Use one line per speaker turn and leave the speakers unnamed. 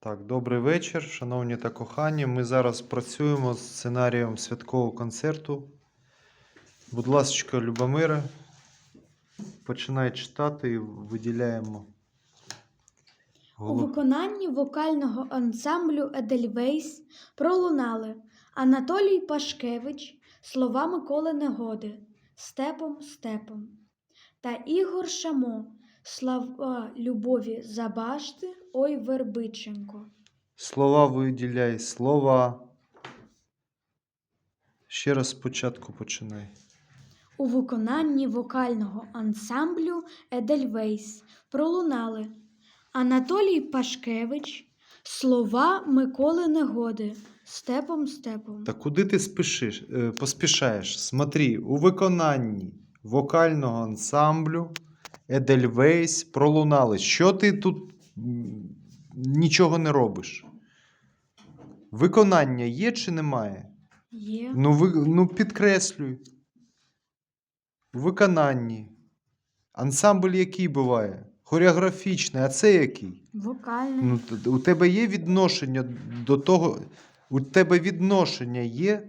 Так, добрий вечір, шановні та кохані. Ми зараз працюємо з сценарієм святкового концерту. Будь ласка, Любомире, починай читати і виділяємо.
У виконанні вокального ансамблю Едельвейс пролунали Анатолій Пашкевич, слова Миколи Негоди, Степом Степом та Ігор Шамо, слова Любові Забашти, Ой Вербиченко.
Слова виділяй, слова. Ще раз спочатку починай.
У виконанні вокального ансамблю Едельвейс пролунали Анатолій Пашкевич, слова Миколи Негоди, Степом Степом.
Та куди ти спішиш, е, поспішаєш? Смотри, у виконанні вокального ансамблю Едельвейс пролунали. Що ти тут нічого не робиш? Виконання є чи немає?
Є.
Ну, ви, ну підкреслюй. У виконанні. Ансамбль який буває? Хореографічний, а це який?
Вокальний.
Ну, у тебе є відношення до того. У тебе відношення є